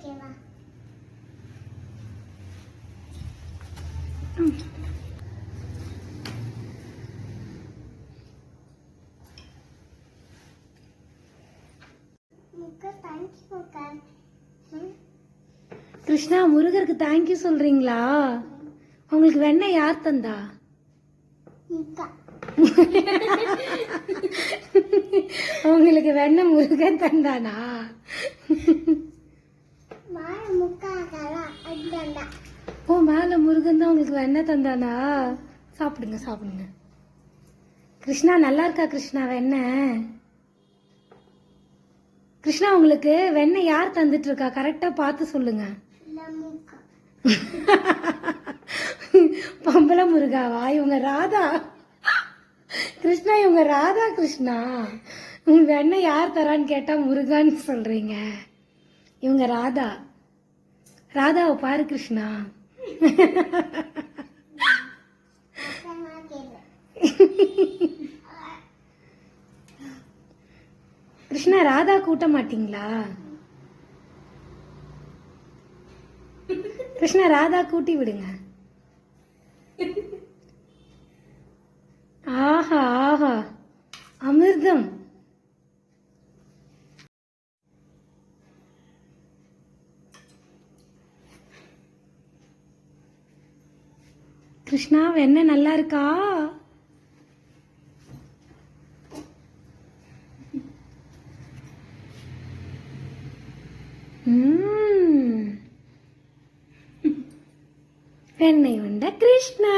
ஓகேவா? கிருஷ்ணா முருகருக்கு தேங்க்யூ சொல்றீங்களா? உங்களுக்கு வெண்ணெய் யார் தந்தா? உங்களுக்கு வெண்ணெய் முருகன் தந்தானா? ஓ மேல முருகன் தான் உங்களுக்கு வெண்ணெய் தந்தானா? சாப்பிடுங்க சாப்பிடுங்க. கிருஷ்ணா நல்லா இருக்கா கிருஷ்ணா வெண்ணெய்? கிருஷ்ணா உங்களுக்கு வெண்ணெய் யார் தந்துட்டு இருக்கா கரெக்டா பார்த்து சொல்லுங்க. பம்பள முருகாவா இவங்க ராதா. கிருஷ்ணா இவங்க ராதா கிருஷ்ணா. உங்க வெண்ணெய் யார் தரான்னு கேட்டா முருகான்னு சொல்றீங்க. இவங்க ராதா. ராதாவை பாரு கிருஷ்ணா. கிருஷ்ணா ராதா கூட்ட மாட்டீங்களா? கிருஷ்ணா ராதா கூட்டி விடுங்க. கிருஷ்ணா வெண்ணெய் நல்லா இருக்கா ம்ம். வெண்ணெய் உண்ட கிருஷ்ணா